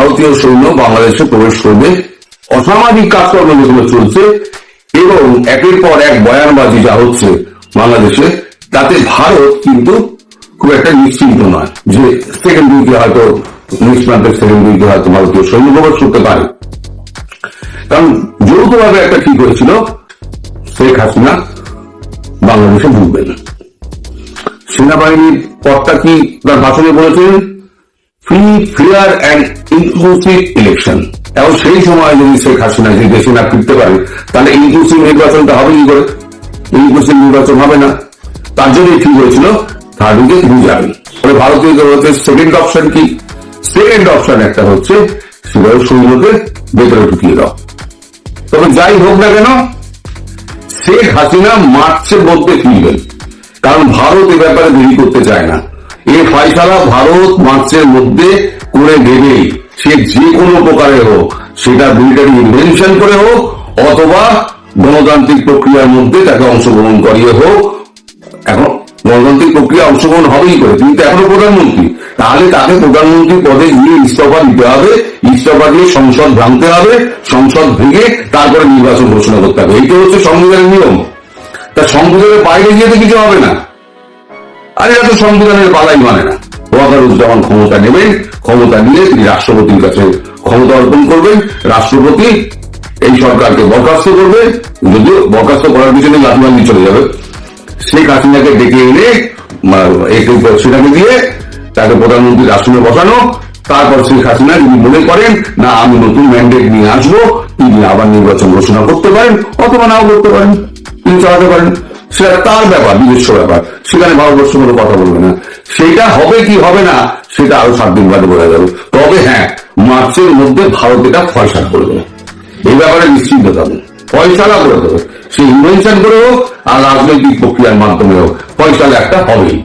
ভারতীয় সৈন্য বাংলাদেশে প্রবেশ করবে। অসামাজিক কাজকর্ম যেগুলো চলছে এবং একের পর এক বয়ানবাজি যা হচ্ছে বাংলাদেশে, তাতে ভারত কিন্তু খুব একটা নিশ্চিন্ত নয় যে সেকেন্ড উইকে হয়তো নেক্সট মান্থের সেকেন্ড উইকে হয়তো ভারতীয় সৈন্য প্রবেশ করতে পারে। কারণ যৌথভাবে একটা ঠিক হয়েছিল, শেখ হাসিনা বাংলাদেশে ঢুকবেন সেনাবাহিনীর পদটা কি তার ভাষণে বলেছেন? Free fair and inclusive election এবং সেই সময় যদি শেখ হাসিনা যদি দেশে না ফিরতে পারে, তাহলে ইনক্লুসিভ নির্বাচনটা হবে কি করে? ইনক্লুসিভ নির্বাচন হবে না। তার জন্যই ঠিক হয়েছিল? থার্ড উইকে তিনি ভারতীয় জনতার সেকেন্ড অপশন কি? সেকেন্ড অপশন একটা হচ্ছে, সেটা হলো সৈন্যকে ভেতরে ঢুকিয়ে দাও তবে যাই হোক না কেন, শেখ হাসিনা মার্চের মধ্যে ফিরবেন। কারণ ভারত এ ব্যাপারে দেরি করতে চায় না। এ ফয়সালা ভারত মার্চের মধ্যে করে দেবে সে যে কোনো প্রকারে হোক, সেটা মিলিটারি ইনভেনশন করে হোক, অথবা গণতান্ত্রিক প্রক্রিয়ার মধ্যে তাকে অংশগ্রহণ করিয়ে হোক, এখন গণতান্ত্রিক প্রক্রিয়া অংশগ্রহণ হবেই করে, তিনি তো এখনও প্রধানমন্ত্রী। তাহলে তাকে প্রধানমন্ত্রী পদে গিয়ে ইস্তফা দিতে হবে, ইস্তফা দিয়ে সংসদ ভাঙতে হবে, সংসদ ভেঙে তারপরে নির্বাচন ঘোষণা করতে হবে। এইটা হচ্ছে সংবিধানের নিয়ম। তা সংবিধানের বাইরে গিয়ে তো কিছু হবে না। আর এরা তো সংবিধানের পালাই মানে না। ওয়াকারুজ্জামান ক্ষমতা নেবেন, ক্ষমতা নিয়ে তিনি রাষ্ট্রপতির কাছে ক্ষমতা অর্পণ করবেন। রাষ্ট্রপতি এই সরকারকে বরখাস্ত করবে যদিও বরখাস্ত করার পিছনে লাঠিবান্দি চলে যাবে। শেখ হাসিনাকে ডেকে এনে সেটাকে দিয়ে তাকে প্রধানমন্ত্রীর আসনে বসানো। তারপর শেখ হাসিনা যদি মনে করেন, না, আমি নতুন ম্যান্ডেট নিয়ে আসব, তিনি আবার নির্বাচন ঘোষণা করতে পারেন, অথবা নাও করতে পারেন, তিনি চালাতে পারেন। সেটা তার ব্যাপার, নিজস্ব ব্যাপার। সেখানে ভারতবর্ষ কোনো কথা বলবে না। সেটা হবে কি হবে না, সেটা আরও সাত দিন বাদে বোঝা যাবে। তবে হ্যাঁ মার্চের মধ্যে ভারত এটা ফয়সাল করে দেবে। এই ব্যাপারে নিশ্চিন্ত থাকুন ফয়সালা করে দেবে। সে ইনভেনশন করে হোক আর রাজনৈতিক প্রক্রিয়ার মাধ্যমে হোক, ফয়সালা একটা হবেই।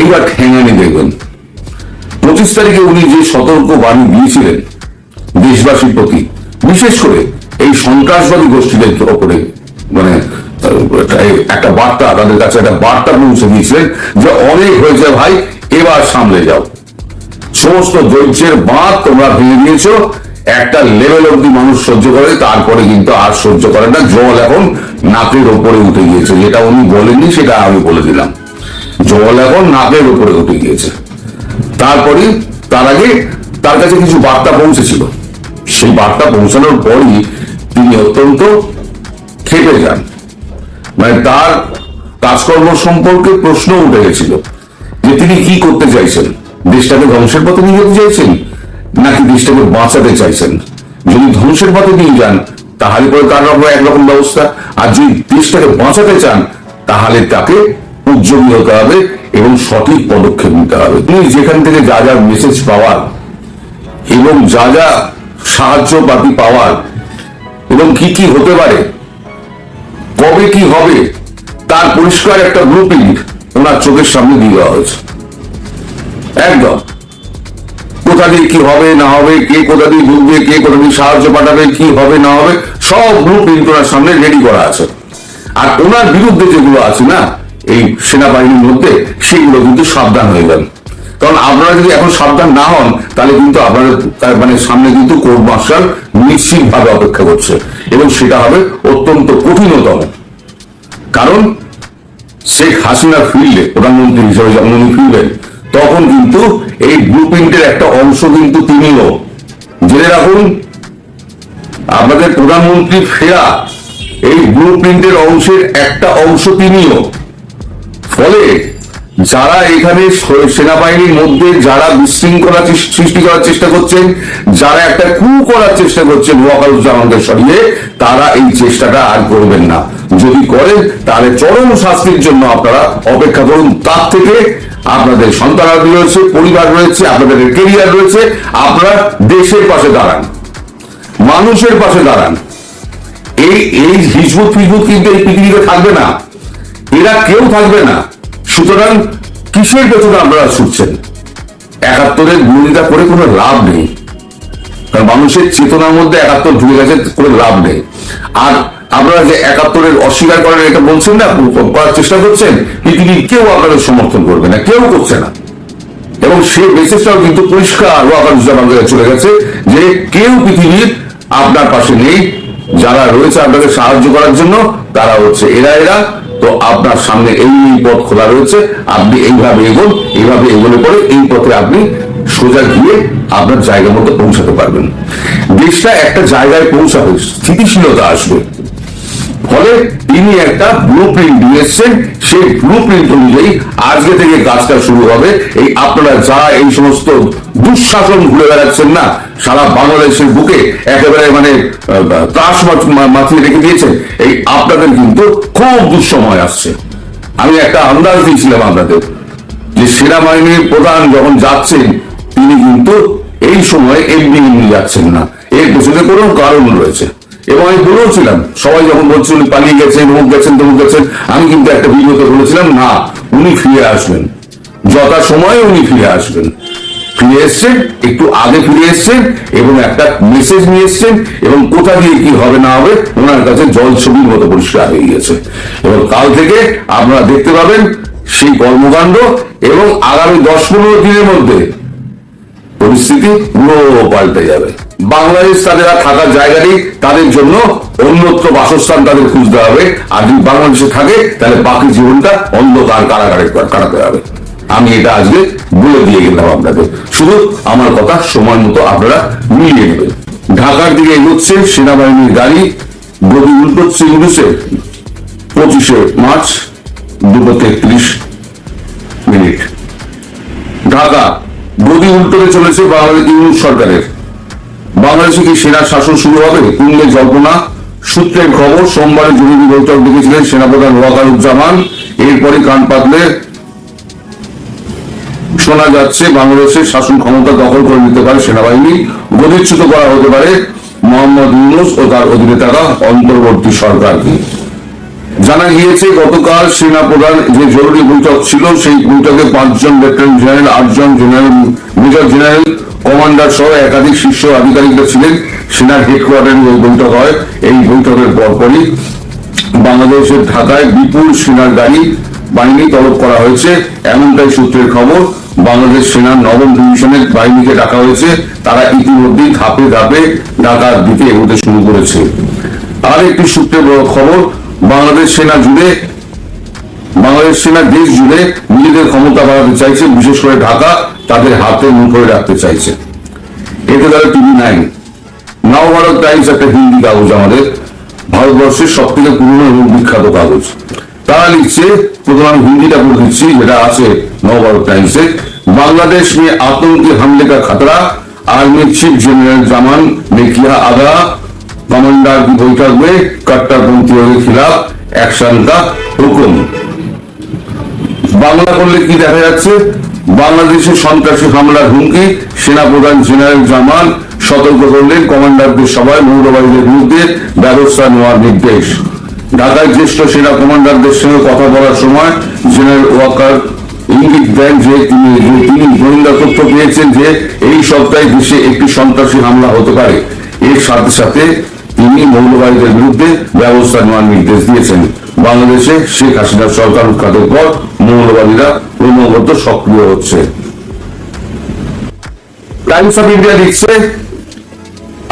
এইবার ঠেঙানি দেখবেন। পঁচিশ তারিখে উনি যে সতর্ক বাণী দিয়েছিলেন দেশবাসীর প্রতি, বিশেষ করে এই সন্ত্রাসবাদী গোষ্ঠীদের ওপরে মানে একটা বার্তা তাদের কাছে, একটা বার্তা পৌঁছে দিয়েছিলেন যে অনেক হয়েছে ভাই, এবার সামলে যাও। সমস্ত ধৈর্যের বাঁধ তোমরা ভেঙে দিয়েছ, একটা লেভেল অব্দি মানুষ সহ্য করে তারপরে কিন্তু আর সহ্য করে না, জল এখন নাকের ওপরে উঠে গিয়েছে। যেটা উনি বলেননি, সেটা আমি বলে দিলাম। জল এখন নাকের ওপরে উঠে গিয়েছে। তারপরে তার আগে তার কাছে কিছু বার্তা পৌঁছেছিল। সেই বার্তা পৌঁছানোর পরই তিনি অত্যন্ত খেপে যান। মানে তার কাজকর্ম সম্পর্কে প্রশ্ন উঠে গেছিল যে তিনি কি করতে চাইছেন? দেশটাকে ধ্বংসের পথে নিয়ে যেতে চাইছেন? নাকি দেশটাকে বাঁচাতে চাইছেন? যদি ধ্বংসের পথে নিয়ে যান, তাহলে পরে তার রকম একরকম ব্যবস্থা? আর যদি দেশটাকে বাঁচাতে চান, তাহলে তাকে উদ্যোগী হতে হবে এবং সঠিক পদক্ষেপ নিতে হবে। তিনি যেখান থেকে যা যা মেসেজ পাওয়ার এবং যা যা সাহায্য পাতি পাওয়ার এবং কি কি হতে পারে কবে কি হবে, তার পরিষ্কার একটা ব্লুপ্রিন্ট ওনার চোখের সামনে দিয়ে দেওয়া হয়েছে। একদম। কোথা দিয়ে কি হবে, না হবে, কে কোথা দিয়ে ঢুকবে, কে কোথা দিয়ে সাহায্য পাঠাবে, কি হবে, না হবে, সব ব্লুপ্রিন্ট ওনার সামনে রেডি করা আছে। আর ওনার বিরুদ্ধে যেগুলো আছে না, এই সেনাবাহিনীর মধ্যে, সেগুলো কিন্তু সাবধান হয়ে যান। কারণ আপনারা যদি এখন সাবধান না হন, তাহলে কিন্তু আপনাদের মানে সামনে কিন্তু কোর্ট মার্শাল নিশ্চিত ভাবে অপেক্ষা করছে। এবং সেটা হবে অত্যন্ত কঠিনতম। কারণ শেখ হাসিনা ফিরলে, প্রধানমন্ত্রী হিসেবে যখন উনি ফিরবেন, তখন কিন্তু এই ব্লু প্রিন্টের একটা অংশ কিন্তু তিনিও। জেনে রাখুন, আমাদের প্রধানমন্ত্রী ফেরা, এই ব্লু প্রিন্টের অংশের একটা অংশ তিনিও। ফলে যারা এখানে সেনাবাহিনীর মধ্যে যারা বিশৃঙ্খলা সৃষ্টি করার চেষ্টা করছেন, যারা একটা কু করার চেষ্টা করছেন ওয়াকারুজ্জামানকে সরিয়ে, তারা এই চেষ্টাটা আর করবেন না। যদি করেন, তাহলে চরম শাস্তির জন্য আপনারা অপেক্ষা করুন। তার থেকে আপনাদের সন্তানাদি রয়েছে, পরিবার রয়েছে, আপনাদের কেরিয়ার রয়েছে, আপনারা দেশের পাশে দাঁড়ান, মানুষের পাশে দাঁড়ান। এই এই হিজবুত ফিজবুত কিন্তু এই পৃথিবীতে থাকবে না। এরা কেউ থাকবে না। সুতরাং কিসের পেছনে আপনারা ছুটছেন একাত্তরের বিরোধিতা করে কোনো লাভ নেই। কারণ মানুষের চেতনার মধ্যে একাত্তর ঢুকে গেছে, কোনো লাভ নেই। আর আপনারা যে একাত্তরের অস্বীকার করেন, এটা বলছেন না করার চেষ্টা করছেন পৃথিবীর কেউ আপনাদের সমর্থন করবে না, কেউ করছে না। এবং সেই মেসেজটাও কিন্তু পরিষ্কার ওয়াকারুজ্জামান চলে গেছে যে কেউ পৃথিবীর আপনার পাশে নেই, যারা রয়েছে আপনাকে সাহায্য করার জন্য, তারা হচ্ছে এরা এরা। তো আপনার সামনে এই এই পথ খোলা রয়েছে, আপনি এইভাবে এগোন, এইভাবে এগোলে পরে এই পথে আপনি সোজা গিয়ে আপনার জায়গা মতো পৌঁছাতে পারবেন। দেশটা একটা জায়গায় পৌঁছাবে, স্থিতিশীলতা আসবে। ফলে তিনি একটা ব্লু প্রিন্ট দিয়েছেন সেই ব্লু প্রিন্ট অনুযায়ী আজকে থেকে কাজটা শুরু হবে। এই আপনারা যারা এই সমস্ত দুঃশাসন ঘুরে বেড়াচ্ছেন না, সারা বাংলাদেশের বুকে একেবারে মানে ত্রাস মাথ- মাথিয়ে রেখে দিয়েছেন। এই আপনাদের কিন্তু খুব দুঃসময় আসছে। আমি একটা আন্দাজ দিয়েছিলাম আপনাদের যে সেনাবাহিনীর প্রধান যখন যাচ্ছেন, তিনি কিন্তু এই সময় এমনি এমনি যাচ্ছেন না। এর পেছনে কোনো কারণ রয়েছে। এবং আমি বলেওছিলাম সবাই যখন বলছে উনি পালিয়ে গেছেন, অমুক গেছেন, তমুক গেছেন, আমি কিন্তু একটা ভিডিওতে বলেছিলাম, না, উনি ফিরে আসবেন। যথা সময়ে উনি ফিরে আসবেন। ফিরে এসছেন, একটু আগে ফিরে এসছেন এবং একটা মেসেজ নিয়ে এসছেন এবং কোথা দিয়ে কি হবে, না হবে, ওনার কাছে জল ছবির মতো পরিষ্কার হয়ে গিয়েছে। এবং কাল থেকে আপনারা দেখতে পাবেন সেই কর্মকাণ্ড এবং আগামী দশ পনেরো দিনের মধ্যে পরিস্থিতি পুরো পাল্টে যাবে। বাংলাদেশ তাদের থাকার জায়গা নেই, তাদের জন্য অন্যত্র বাসস্থান তাদের খুঁজতে হবে। আর যদি বাংলাদেশে থাকে, তাহলে বাকি জীবনটা অন্ধকার কারাগারে কাটাতে হবে। আমি এটা আজকে বলে দিয়ে গেলাম আপনাদের। শুধু আমার কথা সময় মতো আপনারা মিলিয়ে নেবেন। ঢাকার দিকে এগোচ্ছে সেনাবাহিনীর গাড়ি গদি উল্টোচ্ছে ইংলিশে পঁচিশে মার্চ দুটো তেত্রিশ মিনিট। ঢাকা গদি উল্টোতে চলেছে বাংলাদেশ ইউনিট সরকারের। বাংলাদেশে কি সেনা শাসন শুরু হবে? কুণ্ডে জল্পনা, সূত্রের খবর, সোমবারে জরুরি বৈঠক ডেকেছিলেন সেনাপ্রধান ওয়াকারুজ্জামান। এরপরে কান পাতলে শোনা যাচ্ছে বাংলাদেশের শাসন ক্ষমতা দখল করে নিতে পারে সেনাবাহিনী। গদিচ্যুত করা হতে পারে মোহাম্মদ ইউনুস ও তার অধিনেতারা অন্তর্বর্তী সরকারকে। জানা গিয়েছে, গতকাল সেনা প্রধান যে জরুরি বৈঠক ছিল, সেই বৈঠকে পাঁচজন লেফটেন্যান্ট জেনারেল, আটজন জেনারেল, মেজর জেনারেল, কমান্ডার সহ একাধিক শীর্ষ আধিকারিকরা ছিলেন। সেনার হেডকোয়ার্টারে ওই বৈঠক হয়। এই বৈঠকের পরপরই বাংলাদেশের ঢাকায় বিপুল সেনার গাড়ি, বাহিনী তলব করা হয়েছে। এমনটাই সূত্রের খবর, বাংলাদেশ সেনার নবম ডিভিশনের বাহিনীকে ডাকা হয়েছে। তারা ইতিমধ্যেই ধাপে ধাপে ঢাকার দিকে এগোতে শুরু করেছে। আর একটি সূত্রের খবর বাংলাদেশ সেনা জুড়ে বাংলাদেশ সেনা দেশ জুড়ে নিজেদের ক্ষমতা বাড়াতে চাইছে বিশেষ করে ঢাকা তাদের হাতে মুঠোয় রাখতে চাইছে এতে তারা টিভি নাইন নবভারত টাইমস একটা হিন্দি কাগজ আমাদের ভারতবর্ষের সব থেকে পুরনো এবং বিখ্যাত কাগজ তারা লিখছে প্রথমে আমি হিন্দিটা বলে দিচ্ছি যেটা আছে নবভারত টাইমসে बांग्लादेश में आतंकी हमले का खतरा आर्मी चीफ जनरल जमान ने किया आगाह कमांडर की बैठक में कट्टरपंथियों के खिलाफ एक्शन का हुक्म বাংলা করলে কি দেখা যাচ্ছে বাংলাদেশে সন্ত্রাসী হামলার হুমকি সেনাপ্রধান জেনারেল জামান সতর্ক করলেন কমান্ডারদের সভায় মৌলবাদীদের বিরুদ্ধে ব্যবস্থা নেওয়ার নির্দেশ ঢাকায় জ্যেষ্ঠ সেনা কমান্ডারদের সঙ্গে কথা বলার সময় জেনারেল ওয়াকার ইঙ্গিত দেন যে তিনি যে তিনি গোয়েন্দা তথ্য পেয়েছেন যে এই সপ্তাহে দেশে একটি সন্ত্রাসী হামলা হতে পারে এর সাথে সাথে তিনি মৌলবাদীদের বিরুদ্ধে ব্যবস্থা নেওয়ার নির্দেশ দিয়েছেন। বাংলাদেশে শেখ হাসিনার সরকার উৎখাতের পর মৌলবাদীরা ক্রমাগত সক্রিয় হচ্ছে। টাইমস অফ ইন্ডিয়া লিখছে,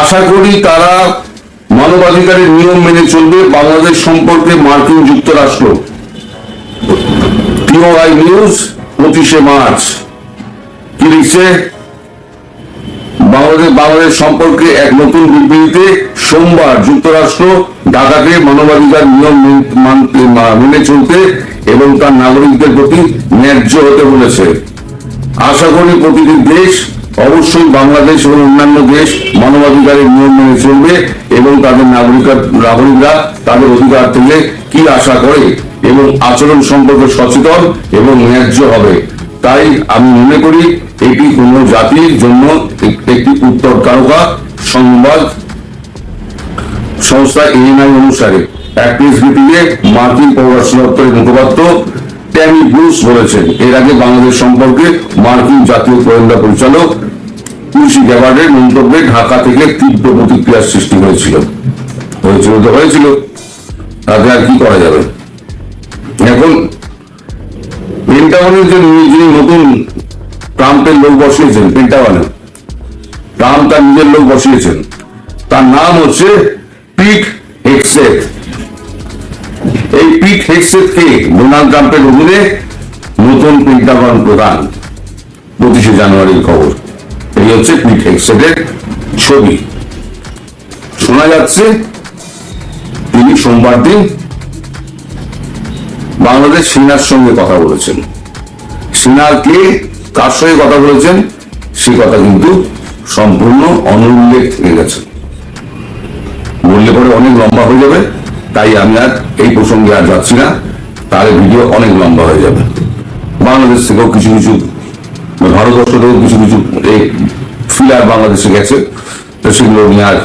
আশা করি তারা মানবাধিকারের নিয়ম মেনে চলবে বাংলাদেশ সম্পর্কে মার্কিন যুক্তরাষ্ট্র। পিওআই নিউজ পঁচিশে মার্চ। কি লিখছে? বাংলাদেশ বাংলাদেশ সম্পর্কে এক নতুন বিবৃতিতে সোমবার যুক্তরাষ্ট্র ঢাকাকে মানবাধিকার নিয়ম মেনে চলতে এবং তার নাগরিকদের প্রতি ন্যায্য হতে বলেছে। আশা করি প্রতিটি দেশ, অবশ্যই বাংলাদেশ এবং অন্যান্য দেশ মানবাধিকারের নিয়ম মেনে চলবে এবং তাদের নাগরিক নাগরিকরা তাদের অধিকার থেকে কি আশা করে এবং আচরণ সম্পর্কে সচেতন এবং ন্যায্য হবে। তাই আমি মনে করি এটি কোনো জাতির জন্য একটি উত্তর তারকা সংবাদ সংস্থা এএনআই অনুসারে। এক প্রেস ব্রিফিংয়ে মার্কিন পররাষ্ট্র দপ্তরের মুখপাত্র ট্যামি ব্রুস বলেছেন, এর আগে বাংলাদেশ সম্পর্কে মার্কিন জাতীয় গোয়েন্দা পরিচালক তুলসী গ্যাবার্ডের মন্তব্যে ঢাকা থেকে তীব্র প্রতিক্রিয়ার সৃষ্টি হয়েছিল। হয়েছিল তো হয়েছিল। তাতে আর কি করা যাবে? এখন পেন্টাগনের যে নতুন ট্রাম্পের লোক বসিয়েছেন পেন্টাগনে ট্রাম্প তার নিজের লোক বসিয়েছেন। তার নাম হচ্ছে পিট হেক্সেট এই পিট হেক্সেট কে? ডোনাল্ড ট্রাম্পের অধীনে নতুন পেন্টাগন প্রধান। পঁচিশে জানুয়ারির খবর। এই হচ্ছে পিট হেক্সেটের ছবি। শোনা যাচ্ছে, তিনি সোমবার দিন বাংলাদেশ সেনার সঙ্গে কথা বলেছেন। সেনাকে কার সঙ্গে কথা বলেছেন সে কথা কিন্তু সম্পূর্ণ অনুল্লেখ থেকে গেছে। বললে পরে অনেক লম্বা হয়ে যাবে, তাই আমি আর এই প্রসঙ্গে আর যাচ্ছি না তাহলে ভিডিও অনেক লম্বা হয়ে যাবে। বাংলাদেশ থেকেও কিছু কিছু ভারতবর্ষ থেকেও কিছু কিছু এই ফিলার বাংলাদেশে গেছে, তো সেগুলো নিয়ে আর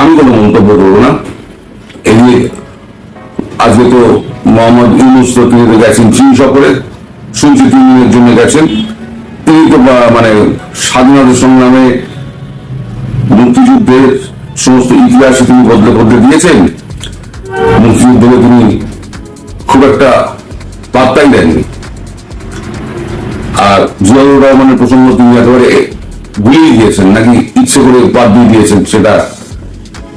আমি কোনো মন্তব্য করব না। এই নিয়ে আজকে তো মোহাম্মদ ইউনুস তো তিনি গেছেন চীন সফরে, শুনছি তিন দিনের জন্য গেছেন। মানে স্বাধীনতা সংগ্রামে মুক্তিযুদ্ধের সমস্ত ইতিহাসে তিনি বদলে বদলে দিয়েছেন। মুক্তিযুদ্ধকে তিনি খুব একটা পাত্তাই দেননি। আর জিয়াউর রহমানের প্রসঙ্গ তিনি একেবারে ভুলিয়ে দিয়েছেন, নাকি ইচ্ছে করে বাদ দিয়ে দিয়েছেন, সেটা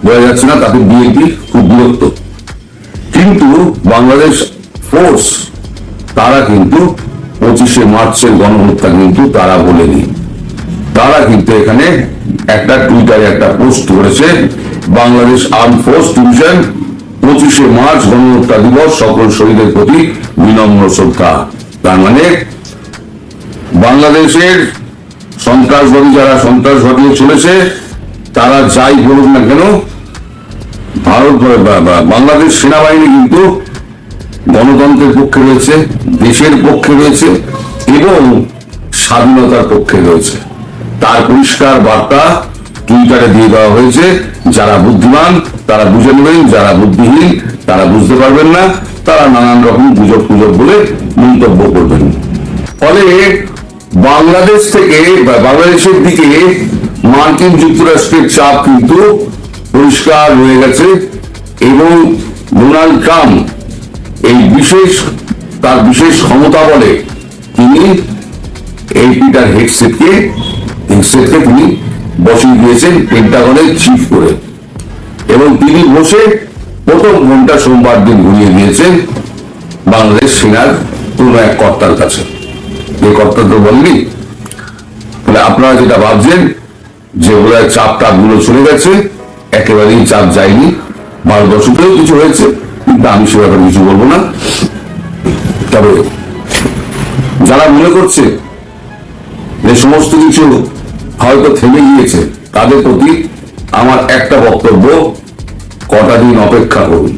বোঝা যাচ্ছে না, তাতে বিএনপি খুব বিরক্ত। কিন্তু বাংলাদেশ ফোর্স তারা কিন্তু পঁচিশে মার্চের গণহত্যা কিন্তু তারা বলেনি। তারা কিন্তু এখানে একটা টুইটারে একটা পোস্ট করেছে, বাংলাদেশ আর্ম ফোর্স ডিভিশন, পঁচিশে মার্চ গণহত্যা দিবস, সকল শহীদের প্রতি বিনম্র শ্রদ্ধা। তার মানে বাংলাদেশের সন্ত্রাসবাদী যারা সন্ত্রাস ঘটিয়ে চলেছে, তারা যাই বলুক না কেন, ভারত বাংলাদেশ সেনাবাহিনী কিন্তু গণতন্ত্রের পক্ষে রয়েছে, দেশের পক্ষে রয়েছে এবং স্বাধীনতার পক্ষে রয়েছে। তার পরিষ্কার বার্তা টুইটারে দিয়ে দেওয়া হয়েছে, যারা বুদ্ধিমান, তারা বুঝে নেবেন, যারা বুদ্ধিহীন, তারা বুঝতে পারবেন না, তারা নানান রকম গুজব গুজব বলে মন্তব্য করবেন। ফলে বাংলাদেশ থেকে বাংলাদেশের দিকে মার্কিন যুক্তরাষ্ট্রের চাপ কিন্তু পরিষ্কার হয়ে গেছে এবং ডোনাল্ড ট্রাম্প এই বিশেষ, তার বিশেষ ক্ষমতা বলে তিনি এই পিটার হেডসেটকে হেডসেটকে তিনি বসিয়ে দিয়েছেন পেন্টাগনের চিফ করে। এবং তিনি বসে প্রথম ঘণ্টা সোমবার দিন ঘুরিয়ে দিয়েছেন বাংলাদেশ সেনার কোন এক কর্তার কাছে। এই কর্তা তো বললি তাহলে আপনারা যেটা ভাবছেন, যে ওরা চাপ টাপগুলো চলে গেছে, একেবারেই চাপ যায়নি। ভারতবর্ষতেও কিছু হয়েছে। কিন্তু আমি সে ব্যাপারে কিছু বলব না। তবে যারা মনে করছে যে সমস্ত কিছু হয়তো থেমে গিয়েছে, তাদের প্রতি আমার একটা বক্তব্য, কটা দিন অপেক্ষা করুন।